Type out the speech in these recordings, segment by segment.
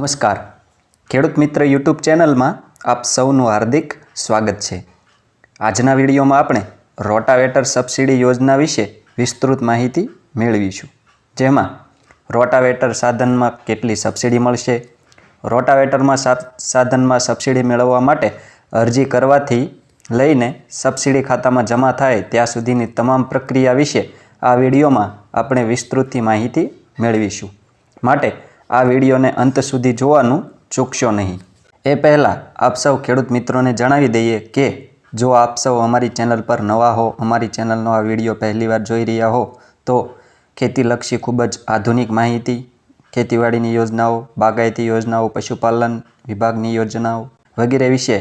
નમસ્કાર. ખેડૂત મિત્ર યુટ્યુબ ચેનલમાં આપ સૌનું હાર્દિક સ્વાગત છે. આજના વિડીયોમાં આપણે રોટાવેટર સબસિડી યોજના વિશે વિસ્તૃત માહિતી મેળવીશું. જેમાં રોટાવેટર સાધનમાં કેટલી સબસિડી મળશે, રોટાવેટરમાં સાધનમાં સબસિડી મેળવવા માટે અરજી કરવાથી લઈને સબસિડી ખાતામાં જમા થાય ત્યાં સુધીની તમામ પ્રક્રિયા વિશે આ વિડીયોમાં આપણે વિસ્તૃતથી માહિતી મેળવીશું. માટે આ વિડીયોને અંત સુધી જોવાનું ચૂકશો નહીં. એ પહેલાં આપ સૌ ખેડૂત મિત્રોને જણાવી દઈએ કે, જો આપ સૌ અમારી ચેનલ પર નવા હો, અમારી ચેનલનો આ વીડિયો પહેલીવાર જોઈ રહ્યા હો, તો ખેતીલક્ષી ખૂબ જ આધુનિક માહિતી, ખેતીવાડીની યોજનાઓ, બાગાયતી યોજનાઓ, પશુપાલન વિભાગની યોજનાઓ વગેરે વિશે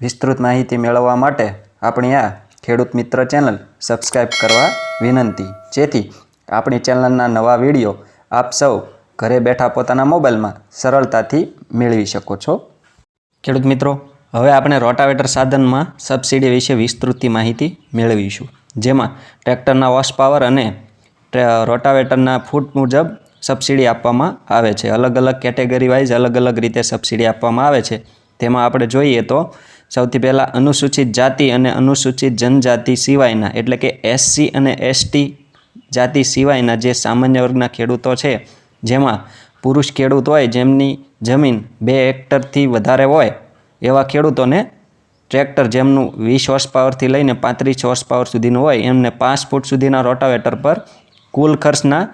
વિસ્તૃત માહિતી મેળવવા માટે આપણી આ ખેડૂત મિત્ર ચેનલ સબસ્ક્રાઈબ કરવા વિનંતી. જેથી આપણી ચેનલના નવા વીડિયો આપ સૌ ઘરે બેઠા પોતાના મોબાઈલમાં સરળતાથી મેળવી શકો છો. ખેડૂત મિત્રો, હવે આપણે રોટાવેટર સાધનમાં સબસિડી વિશે વિસ્તૃતથી માહિતી મેળવીશું, જેમાં ટ્રેક્ટરના વોશ પાવર અને રોટાવેટરના ફૂટ મુજબ સબસિડી આપવામાં આવે છે. અલગ અલગ કેટેગરી વાઇઝ અલગ અલગ રીતે સબસિડી આપવામાં આવે છે. તેમાં આપણે જોઈએ તો સૌથી પહેલાં અનુસૂચિત જાતિ અને અનુસૂચિત જનજાતિ સિવાયના, એટલે કે એસસી અને એસટી જાતિ સિવાયના જે સામાન્ય વર્ગના ખેડૂતો છે જેમાં પુરુષ ખેડૂત હોય, જેમની જમીન બે હેક્ટરથી વધારે હોય, એવા ખેડૂતોને ટ્રેક્ટર જેમનું વીસ હોર્સ પાવરથી લઈને પાંત્રીસ હોર્સ પાવર સુધીનું હોય, એમને પાંચ ફૂટ સુધીના રોટાવેટર પર કુલ ખર્ચના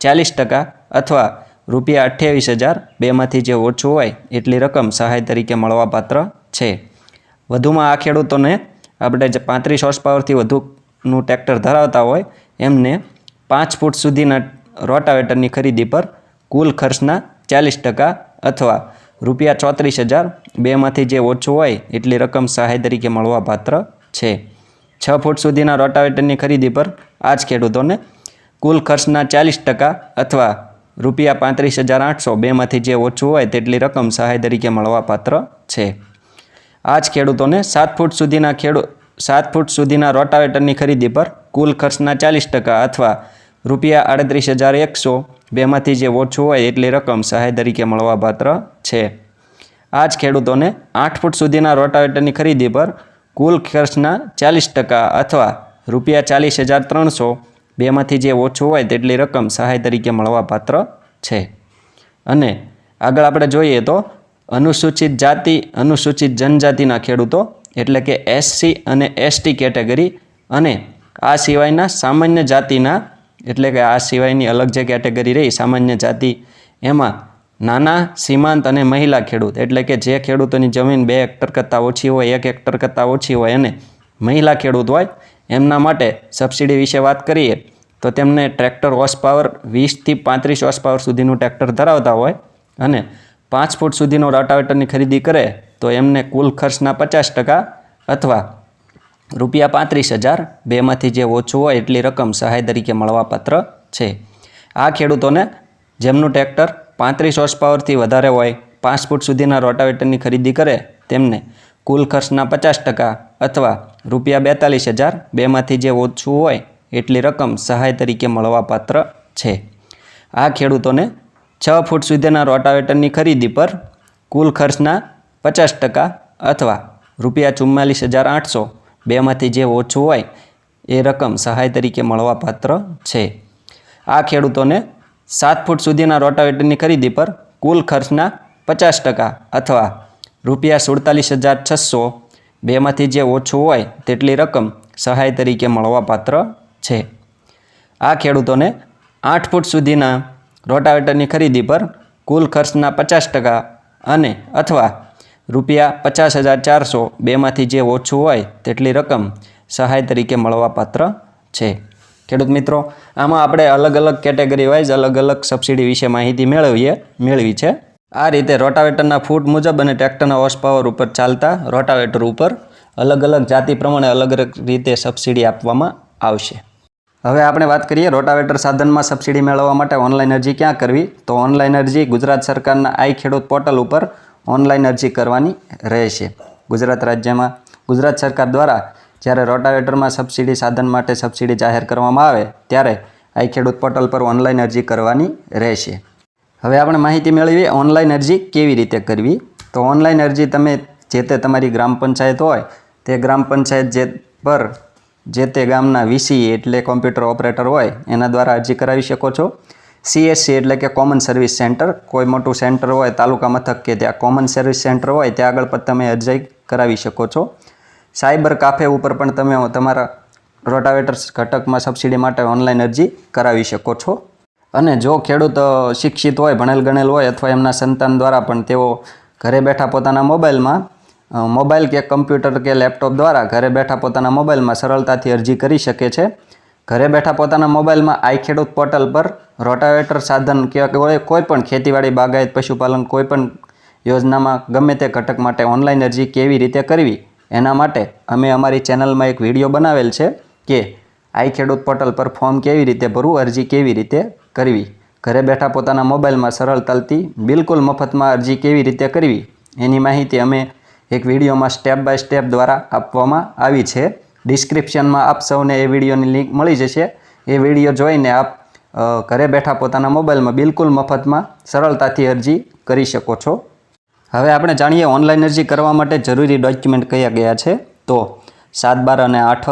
ચાલીસ ટકા અથવા રૂપિયા અઠ્યાવીસ હજાર બેમાંથી જે ઓછું હોય, એટલી રકમ સહાય તરીકે મળવાપાત્ર છે. વધુમાં આ ખેડૂતોને આપણે જે પાંત્રીસ હોર્સ પાવરથી વધુનું ટ્રેક્ટર ધરાવતા હોય, એમને પાંચ ફૂટ સુધીના રોટાવેટરની ખરીદી પર કુલ ખર્ચના ચાલીસ ટકા અથવા રૂપિયા ચોત્રીસ હજાર બેમાંથી જે ઓછું હોય એટલી રકમ સહાય તરીકે મળવાપાત્ર છે. છ ફૂટ સુધીના રોટાવેટરની ખરીદી પર આ જ ખેડૂતોને કુલ ખર્ચના ચાલીસ ટકા અથવા રૂપિયા પાંત્રીસ હજાર આઠસો બેમાંથી જે ઓછું હોય તેટલી રકમ સહાય તરીકે મળવાપાત્ર છે. આ જ ખેડૂતોને સાત ફૂટ સુધીના ખેડૂત સાત ફૂટ સુધીના રોટાવેટરની ખરીદી પર કુલ ખર્ચના ચાલીસ ટકા અથવા રૂપિયા આડત્રીસ હજાર એકસો બેમાંથી જે ઓછું હોય એટલી રકમ સહાય તરીકે મળવાપાત્ર છે. આ જ ખેડૂતોને આઠ ફૂટ સુધીના રોટાવેટરની ખરીદી પર કુલ ખર્ચના ચાલીસ ટકા અથવા રૂપિયા ચાલીસ હજાર ત્રણસો બેમાંથી જે ઓછું હોય તેટલી રકમ સહાય તરીકે મળવાપાત્ર છે. અને આગળ આપણે જોઈએ તો અનુસૂચિત જાતિ, અનુસૂચિત જનજાતિના ખેડૂતો એટલે કે એસસી અને એસટી કેટેગરી અને આ સિવાયના સામાન્ય જાતિના એટલે કે આ સિવાયની અલગ જે કેટેગરી રહી, સામાન્ય જાતિ, એમાં નાના, સીમાંત અને મહિલા ખેડૂત. એટલે કે જે ખેડૂતોની જમીન બે હેક્ટર કરતાં ઓછી હોય, એક હેક્ટર કરતાં ઓછી હોય અને મહિલા ખેડૂત હોય, એમના માટે સબસિડી વિશે વાત કરીએ, તો તેમને ટ્રેક્ટર હોર્સ પાવર વીસથી પાંત્રીસ હોર્સ પાવર સુધીનું ટ્રેક્ટર ધરાવતા હોય અને પાંચ ફૂટ સુધીનો રોટાવેટરની ખરીદી કરે, તો એમને કુલ ખર્ચના પચાસ ટકા અથવા રૂપિયા પાંત્રીસ હજાર, બેમાંથી જે ઓછું હોય એટલી રકમ સહાય તરીકે મળવાપાત્ર છે. આ ખેડૂતોને જેમનું ટ્રેક્ટર પાંત્રીસ હોર્સ પાવરથી વધારે હોય, પાંચ ફૂટ સુધીના રોટાવેટરની ખરીદી કરે, તેમને કુલ ખર્ચના પચાસ ટકા અથવા રૂપિયા બેતાલીસ હજાર, બેમાંથી જે ઓછું હોય એટલી રકમ સહાય તરીકે મળવાપાત્ર છે. આ ખેડૂતોને છ ફૂટ સુધીના રોટાવેટરની ખરીદી પર કુલ ખર્ચના પચાસ ટકા અથવા રૂપિયા ચુમ્માલીસ હજાર આઠસો બેમાંથી જે ઓછું હોય એ રકમ સહાય તરીકે મળવાપાત્ર છે. આ ખેડૂતોને સાત ફૂટ સુધીના રોટાવેટરની ખરીદી પર કુલ ખર્ચના પચાસ ટકા અથવા રૂપિયા સુડતાલીસ હજાર છસો બેમાંથી જે ઓછું હોય તેટલી રકમ સહાય તરીકે મળવાપાત્ર છે. આ ખેડૂતોને આઠ ફૂટ સુધીના રોટાવેટરની ખરીદી પર કુલ ખર્ચના પચાસ ટકા અને અથવા રૂપિયા પચાસ હજાર ચારસો બેમાંથી જે ઓછું હોય તેટલી રકમ સહાય તરીકે મળવાપાત્ર છે. ખેડૂત મિત્રો, આમાં આપણે અલગ અલગ કેટેગરી વાઇઝ અલગ અલગ સબસિડી વિશે માહિતી મેળવીએ, મેળવી છે. આ રીતે રોટાવેટરના ફૂટ મુજબ અને ટ્રેક્ટરના હોર્સ પાવર ઉપર ચાલતા રોટાવેટર ઉપર અલગ અલગ જાતિ પ્રમાણે અલગ અલગ રીતે સબસિડી આપવામાં આવશે. હવે આપણે વાત કરીએ રોટાવેટર સાધનમાં સબસિડી મેળવવા માટે ઓનલાઈન અરજી ક્યાં કરવી? તો ઓનલાઈન અરજી ગુજરાત સરકારના આઈ ખેડૂત પોર્ટલ ઉપર ઓનલાઈન અરજી કરવાની રહેશે. ગુજરાત રાજ્યમાં, ગુજરાત સરકાર દ્વારા જ્યારે રોટાવેટરમાં સબસિડી સાધન માટે સબસિડી જાહેર કરવામાં આવે, ત્યારે આઈ ખેડૂત પોર્ટલ પર ઓનલાઈન અરજી કરવાની રહેશે. હવે આપણે માહિતી મેળવીએ ઓનલાઈન અરજી કેવી રીતે કરવી? તો ઓનલાઈન અરજી તમે જે તે તમારી ગ્રામ પંચાયત હોય, તે ગ્રામ પંચાયત જે પર જે તે ગામના વીસી એટલે કોમ્પ્યુટર ઓપરેટર હોય, એના દ્વારા અરજી કરાવી શકો છો. સીએસસી એટલે કે કોમન સર્વિસ સેન્ટર કોઈ મોટું સેન્ટર હોય, તાલુકા મથક કે ત્યાં કોમન સર્વિસ સેન્ટર હોય, ત્યાં આગળ પણ તમે અરજી કરાવી શકો છો. સાયબર કાફે ઉપર પણ તમે તમારા રોટાવેટર્સ ઘટકમાં સબસિડી માટે ઓનલાઈન અરજી કરાવી શકો છો. અને જો ખેડૂત શિક્ષિત હોય, ભણેલ ગણેલ હોય અથવા એમના સંતાન દ્વારા પણ તેઓ ઘરે બેઠા પોતાના મોબાઈલમાં મોબાઈલ કે કમ્પ્યુટર કે લેપટોપ દ્વારા ઘરે બેઠા પોતાના મોબાઈલમાં સરળતાથી અરજી કરી શકે છે. ઘરે બેઠા પોતાના મોબાઈલમાં આઈ ખેડૂત પોર્ટલ પર રોટાવેટર સાધન કે કોઈ પણ ખેતીવાડી, બાગાયત, પશુપાલન કોઈ પણ યોજનામાં ગમે તે ઘટક માટે ઓનલાઈન અરજી કેવી રીતે કરવી એના માટે અમે અમારી ચેનલમાં એક વીડિયો બનાવેલ છે કે આઈ ખેડૂત પોર્ટલ પર ફોર્મ કેવી રીતે ભરવું, અરજી કેવી રીતે કરવી. ઘરે બેઠા પોતાના મોબાઈલમાં સરળતાથી બિલકુલ મફતમાં અરજી કેવી રીતે કરવી એની માહિતી અમે એક વિડીયોમાં સ્ટેપ બાય સ્ટેપ દ્વારા આપવામાં આવી છે. ડિસ્ક્રિપ્શનમાં આપ સૌને એ વિડીયોની લિંક મળી જશે. એ વીડિયો જોઈને આપ ઘરે બેઠા પોતાના મોબાઈલમાં બિલકુલ મફતમાં સરળતાથી અરજી કરી શકો છો. હવે આપણે જાણીએ ઓનલાઈન અરજી કરવા માટે જરૂરી ડોક્યુમેન્ટ કયા ગયા છે. તો સાત બાર અને આઠ,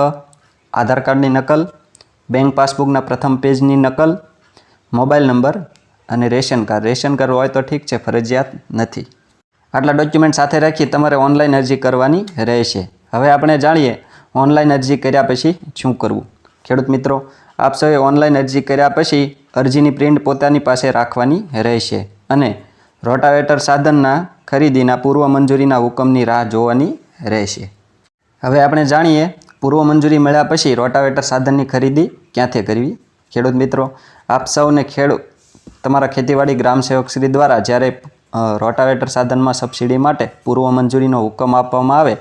આધાર કાર્ડની નકલ, બેંક પાસબુકના પ્રથમ પેજની નકલ, મોબાઈલ નંબર અને રેશન કાર્ડ. રેશન કાર્ડ હોય તો ઠીક છે, ફરજિયાત નથી. આટલા ડોક્યુમેન્ટ સાથે રાખી તમારે ઓનલાઈન અરજી કરવાની રહેશે. હવે આપણે જાણીએ ઓનલાઈન અરજી કર્યા પછી શું કરવું? ખેડૂત મિત્રો, આપ સૌએ ઓનલાઈન અરજી કર્યા પછી અરજીની પ્રિન્ટ પોતાની પાસે રાખવાની રહેશે અને રોટાવેટર સાધનના ખરીદીના પૂર્વ મંજૂરીના હુકમની રાહ જોવાની રહેશે. હવે આપણે જાણીએ પૂર્વ મંજૂરી મળ્યા પછી રોટાવેટર સાધનની ખરીદી ક્યાંથી કરવી? ખેડૂત મિત્રો, આપ સૌને ખેડ, તમારા ખેતીવાડી ગ્રામ સેવક શ્રી દ્વારા જ્યારે રોટાવેટર સાધનમાં સબસિડી માટે પૂર્વ મંજૂરીનો હુકમ આપવામાં આવે,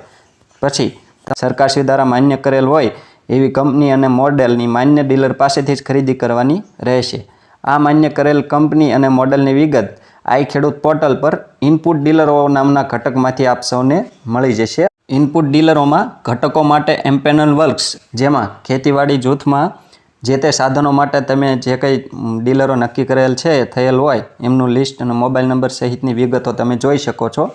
પછી સરકારશ્રી દ્વારા માન્ય કરેલ હોય એવી કંપની અને મોડેલની માન્ય ડીલર પાસેથી જ ખરીદી કરવાની રહેશે. આ માન્ય કરેલ કંપની અને મોડેલની વિગત આઈ ખેડૂત પોર્ટલ પર ઇનપુટ ડીલરો નામના ઘટકમાંથી આપ સૌને મળી જશે. ઇનપુટ ડીલરોમાં ઘટકો માટે એમ્પેનલ વર્ક્સ, જેમાં ખેતીવાડી જૂથમાં જે તે સાધનો માટે તમે જે કંઈ ડીલરો નક્કી કરેલ છે, થયેલ હોય, એમનું લિસ્ટ અને મોબાઈલ નંબર સહિતની વિગતો તમે જોઈ શકો છો.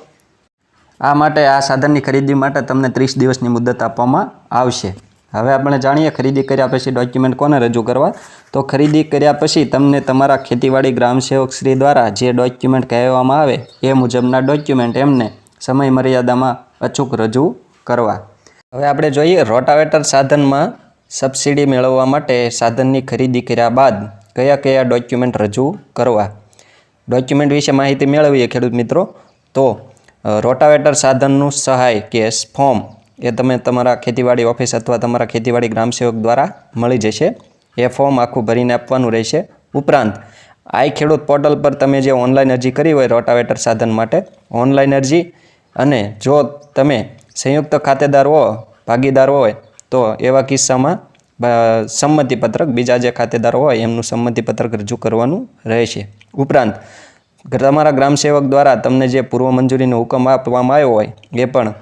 આ માટે આ સાધનની ખરીદી માટે તમને ત્રીસ દિવસની મુદત આપવામાં આવશે. હવે આપણે જાણીએ ખરીદી કર્યા પછી ડોક્યુમેન્ટ કોને રજૂ કરવા? તો ખરીદી કર્યા પછી તમને તમારા ખેતીવાડી ગ્રામ સેવક શ્રી દ્વારા જે ડોક્યુમેન્ટ કહેવામાં આવે એ મુજબના ડોક્યુમેન્ટ એમને સમય મર્યાદામાં અચૂક રજૂ કરવા. હવે આપણે જોઈએ રોટાવેટર સાધનમાં સબસિડી મેળવવા માટે સાધનની ખરીદી કર્યા બાદ કયા કયા ડોક્યુમેન્ટ રજૂ કરવા. ડોક્યુમેન્ટ વિશે માહિતી મેળવીએ ખેડૂત મિત્રો. તો રોટાવેટર સાધનનું સહાય કે ફોર્મ એ તમે તમારા ખેતીવાડી ઓફિસ અથવા તમારા ખેતીવાડી ગ્રામસેવક દ્વારા મળી જશે. એ ફોર્મ આખું ભરીને આપવાનું રહેશે. ઉપરાંત, આઈ ખેડૂત પોર્ટલ પર તમે જે ઓનલાઈન અરજી કરી હોય રોટાવેટર સાધન માટે, ઓનલાઈન અરજી અને જો તમે સંયુક્ત ખાતેદાર હો, ભાગીદાર હોય, તો એવા કિસ્સામાં સંમતિપત્રક બીજા જે ખાતેદારો હોય, એમનું સંમતિપત્રક રજૂ કરવાનું રહેશે. ઉપરાંત તમારા ગ્રામસેવક દ્વારા તમને જે પૂર્વ મંજૂરીનો હુકમ આપવામાં આવ્યો હોય, એ પણ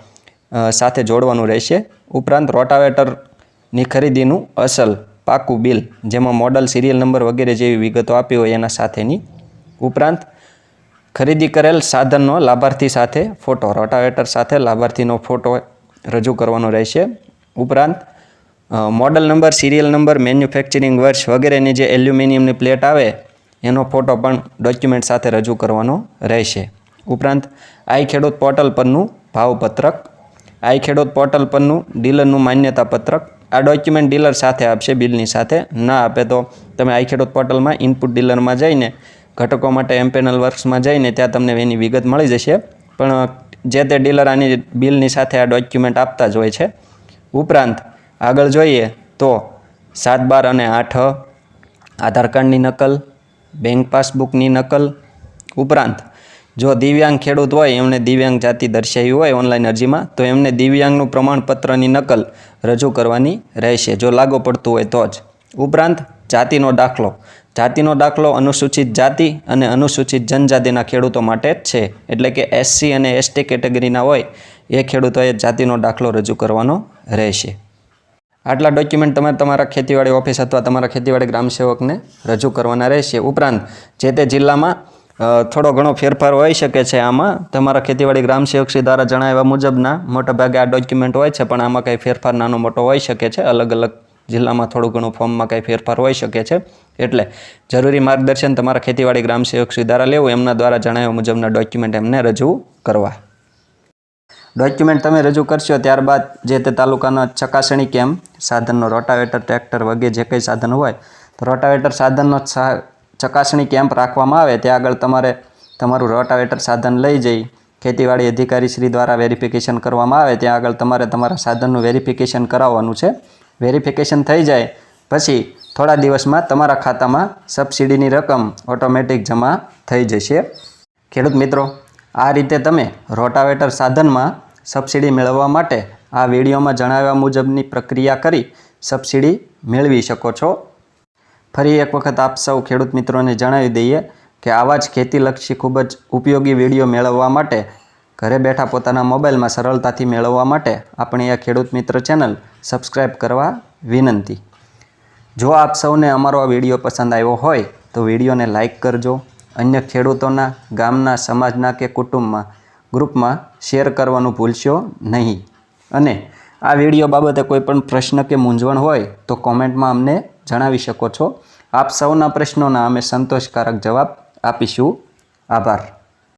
સાથે જોડવાનું રહેશે. ઉપરાંત રોટાવેટરની ખરીદીનું અસલ પાકું બિલ, જેમાં મોડલ, સિરિયલ નંબર વગેરે જેવી વિગતો આપી હોય એના સાથેની. ઉપરાંત ખરીદી કરેલ સાધનનો લાભાર્થી સાથે ફોટો, રોટાવેટર સાથે લાભાર્થીનો ફોટો રજૂ કરવાનો રહેશે. ઉપરાંત model number, serial number, manufacturing વર્ષ વગેરેની જે એલ્યુમિનિયમની પ્લેટ આવે એનો ફોટો પણ ડોક્યુમેન્ટ સાથે રજૂ કરવાનો રહેશે. ઉપરાંત, આઈ ખેડૂત પોર્ટલ પરનું ભાવપત્રક, આઈ ખેડૂત પોર્ટલ પરનું ડીલરનું માન્યતા પત્રક આ ડોક્યુમેન્ટ ડીલર સાથે આપશે, બિલની સાથે ના આપે તો તમે આઈ ખેડૂત પોર્ટલમાં ઇનપુટ ડીલરમાં જઈને, ઘટકો માટે એમ્પેનલ વર્ક્સમાં જઈને ત્યાં તમને એની વિગત મળી જશે. પણ, જે તે ડીલર આની બિલની સાથે આ ડોક્યુમેન્ટ આપતા જ હોય છે. ઉપરાંત, આગળ જોઈએ તો સાત બાર અને આઠ, આધાર કાર્ડની નકલ બેંક પાસબુકની નકલ ઉપરાંત જો દિવ્યાંગ ખેડૂત હોય એમને દિવ્યાંગ જાતિ દર્શાવી હોય ઓનલાઈન અરજીમાં, તો એમને દિવ્યાંગનું પ્રમાણપત્રની નકલ રજૂ કરવાની રહેશે. જો લાગુ પડતું હોય તો જ. ઉપરાંત જાતિનો દાખલો. જાતિનો દાખલો અનુસૂચિત જાતિ અને અનુસૂચિત જનજાતિના ખેડૂતો માટે જ છે. એટલે કે એસસી અને એસટી કેટેગરીના હોય, એ ખેડૂતોએ જાતિનો દાખલો રજૂ કરવાનો રહેશે. આટલા ડોક્યુમેન્ટ તમે તમારા ખેતીવાડી ઓફિસ અથવા તમારા ખેતીવાડી ગ્રામ સેવકને રજૂ કરવાના રહેશે. ઉપરાંત જે તે જિલ્લામાં થોડો ઘણો ફેરફાર હોઈ શકે છે આમાં, તમારા ખેતીવાડી ગ્રામસેવકશ્રી દ્વારા જણાવ્યા મુજબના મોટાભાગે આ ડોક્યુમેન્ટ હોય છે, પણ આમાં કંઈ ફેરફાર નાનો મોટો હોઈ શકે છે. અલગ અલગ જિલ્લામાં થોડું ઘણું ફોર્મમાં કંઈ ફેરફાર હોઈ શકે છે. એટલે જરૂરી માર્ગદર્શન તમારા ખેતીવાડી ગ્રામસેવકશ્રી દ્વારા લેવું, એમના દ્વારા જણાવ્યા મુજબના ડોક્યુમેન્ટ એમને રજૂ કરવા. ડોક્યુમેન્ટ તમે રજૂ કરશો ત્યારબાદ જે તે તાલુકાના ચકાસણી કેમ્પ સાધનનો રોટાવેટર, ટ્રેક્ટર વગેરે જે કંઈ સાધન હોય, તો રોટાવેટર સાધનનો ચકાસણી કેમ્પ રાખવામાં આવે. ત્યાં આગળ તમારે તમારું રોટાવેટર સાધન લઈ જઈ ખેતીવાડી અધિકારી શ્રી દ્વારા વેરિફિકેશન કરવામાં આવે. ત્યાં આગળ તમારે તમારા સાધનનું વેરિફિકેશન કરાવવાનું છે. વેરિફિકેશન થઈ જાય પછી થોડા દિવસમાં તમારા ખાતામાં સબસિડીની રકમ ઓટોમેટિક જમા થઈ જશે. ખેડૂત મિત્રો, આ રીતે તમે રોટાવેટર સાધનમાં સબસિડી મેળવવા માટે આ વિડીયોમાં જણાવ્યા મુજબની પ્રક્રિયા કરી સબસિડી મેળવી શકો છો. ફરી એક વખત આપ સૌ ખેડૂત મિત્રોને જણાવી દઈએ કે આવા જ ખેતીલક્ષી ખૂબ જ ઉપયોગી વીડિયો મેળવવા માટે ઘરે બેઠા પોતાના મોબાઈલમાં સરળતાથી મેળવવા માટે આપણી આ ખેડૂત મિત્ર ચેનલ સબસ્ક્રાઈબ કરવા વિનંતી. જો આપ સૌને અમારો આ વીડિયો પસંદ આવ્યો હોય તો વિડીયોને લાઈક કરજો. અન્ય ખેડૂતોના, ગામના, સમાજના કે કુટુંબમાં ગ્રુપમાં શેર કરવાનું ભૂલશો નહીં. અને આ વીડિયો બાબતે કોઈ પણ પ્રશ્ન કે મૂંઝવણ હોય તો કોમેન્ટમાં અમને જણાવી શકો છો. આપ સૌના પ્રશ્નોના અમે સંતોષકારક જવાબ આપીશું. આભાર.